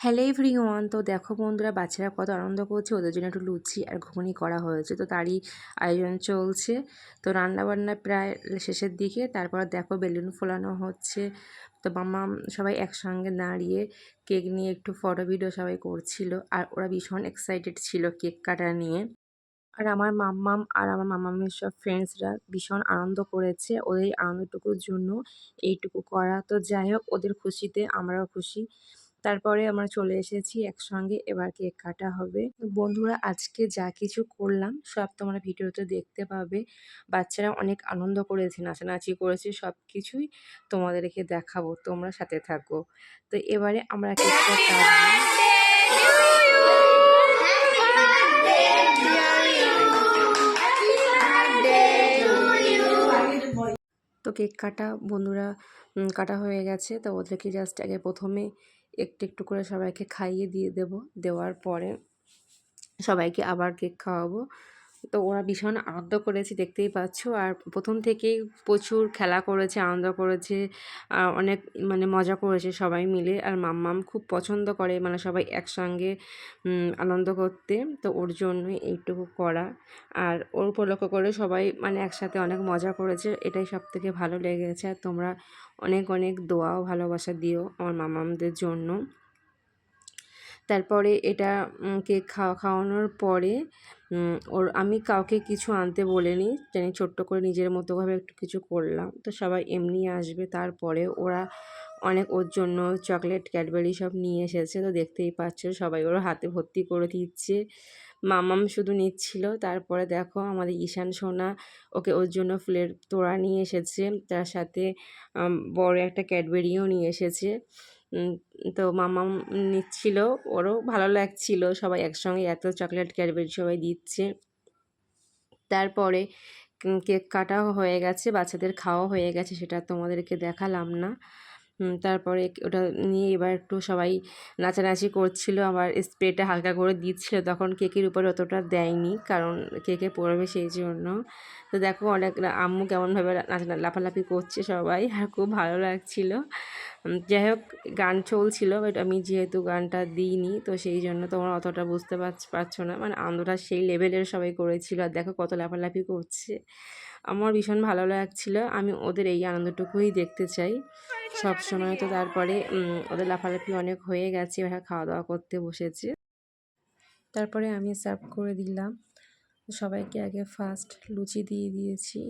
Hello everyone, তো দেখো বন্ধুরা, বাচ্চারা কত আনন্দ করছে, ওদের জন্য একটু লুচি আর ঘুগনি করা হয়েছে। তো তারই আয়োজন চলছে। তো রান্নাবান্না প্রায় শেষের দিকে, তারপর দেখো বেলুন ফোলানো হচ্ছে। তো মামা সবাই একসঙ্গে দাঁড়িয়ে কেক নিয়ে একটু ফটো ভিডিও সবাই করছিল, আর ওরা ভীষণ এক্সাইটেড ছিল কেক কাটা নিয়ে। আর আমার মাম্মাম আর আমার মামামের সব ফ্রেন্ডসরা ভীষণ আনন্দ করেছে ওদের আনন্দটুকুর জন্য, এইটুকু করা। তো যাই হোক, ওদের খুশিতে আমরাও খুশি। তারপরে আমরা চলে এসেছি একসঙ্গে এবার কেক কাটা হবে। বন্ধুরা আজকে যা কিছু করলাম সব তোমরা ভিডিওতে দেখতে পাবে। বাচ্চারা অনেক আনন্দ করেছে নাচানাচি করেছে সব কিছুই তোমাদেরকে দেখাবো তোমরা সাথে থাকো। তো এবারে আমরা কেকটা কাটবো তো কেক কাটা বন্ধুরা কাটা হয়ে গেছে। তো ওদেরকে জাস্ট আগে প্রথমে একটু একটু করে সবাইকে খাইয়ে দিয়ে দেব। দেওয়ার পরে সবাইকে আবার কেক খাওয়াবো। তো ওরা ভীষণ আনন্দ করেছে, দেখতেই পাচ্ছ। আর প্রথম থেকেই প্রচুর খেলা করেছে, আনন্দ করেছে অনেক মানে মজা করেছে সবাই মিলে। আর মাম্মাম খুব পছন্দ করে মানে সবাই একসঙ্গে আনন্দ করতে। তো ওর জন্যই এইটুকু করা। আর ওর উপলক্ষ করে সবাই মানে একসাথে অনেক মজা করেছে, এটাই সব থেকে ভালো লেগেছে। আর তোমরা অনেক অনেক দোয়াও ভালোবাসা দিও আমার মামামদের জন্য। তারপরে এটা কেক খাওয়া খাওয়ানোর পরে ওর, আমি কাউকে কিছু আনতে বলিনি, জানি ছোট্ট করে নিজের মতোভাবে একটু কিছু করলাম। তো সবাই এমনি আসবে, তারপরে ওরা অনেক ওর জন্য চকলেট ক্যাডবেরি সব নিয়ে এসেছে, তো দেখতেই পাচ্ছ সবাই ওর হাতে ভর্তি করে দিচ্ছে। মামাম শুধু নিচ্ছিল, তারপরে দেখো আমাদের ঈশান সোনা ওকে ওর জন্য ফুলের তোড়া নিয়ে এসেছে, তার সাথে বড় একটা ক্যাডবেরিও নিয়ে এসেছে। তো মামা নিচ্ছিল, ওরও ভালো লাগছিল, সবাই একসঙ্গে এত চকলেট ক্যাডবেরি সবাই দিচ্ছে। তারপরে কেক কাটাও হয়ে গেছে, বাচ্চাদের খাওয়া হয়ে গেছে, সেটা তোমাদেরকে দেখালাম না। তারপরে ওটা নিয়ে এবার একটু সবাই নাচানাচি করছিল, আবার স্প্রেটা হালকা করে দিচ্ছিল, তখন কেকের উপরে অতটা দেয়নি, কারণ কেকে পড়বে সেই জন্য। তো দেখো অনেক আম্মু কেমনভাবে লাফালাফি করছে সবাই, আর খুব ভালো লাগছিল। যাই হোক, গান চলছিল, বাট আমি যেহেতু গানটা দিইনি, তো সেই জন্য তোমরা অতটা বুঝতে পারছ না মানে আনন্দটা সেই লেভেলের সবাই করেছিল, আর দেখো কত লাফালাফি করছে। আমার ভীষণ ভালো লাগছিল। আমি ওদের এই আনন্দটুকুই দেখতে চাই। সব সময় তো তারপরে ওদের লাফালাফি অনেক হয়ে গেছে। ওরা খাওয়া দাওয়া করতে বসেছে। তারপরে আমি সার্ভ করে দিলাম। সবাইকে আগে ফার্স্ট লুচি দিয়ে দিয়েছি।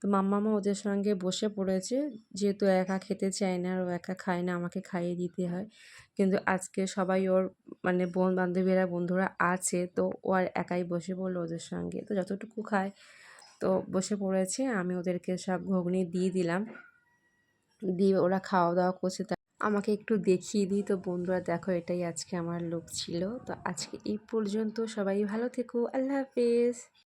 তো মাম্মামা ওদের সঙ্গে বসে পড়েছে। যেহেতু একা খেতে চায় না, আর ও একা খায় না, আমাকে খাইয়ে দিতে হয়। কিন্তু আজকে সবাই ওর মানে বোন বান্ধবীরা বন্ধুরা আছে। তো ও আর একাই বসে পড়ল ওদের সঙ্গে। তো যতটুকু খায় তো বসে পড়েছে, আমি ওদেরকে সব ঘুগনি দিয়ে দিলাম। দিয়ে ওরা খাওয়া দাওয়া করছে আমাকে একটু দেখিয়ে দিই। তো বন্ধুরা, দেখো এটাই আজকে আমার লোক ছিল। তো আজকে এই পর্যন্ত সবাই ভালো থেকো, আল্লাহ হাফেজ।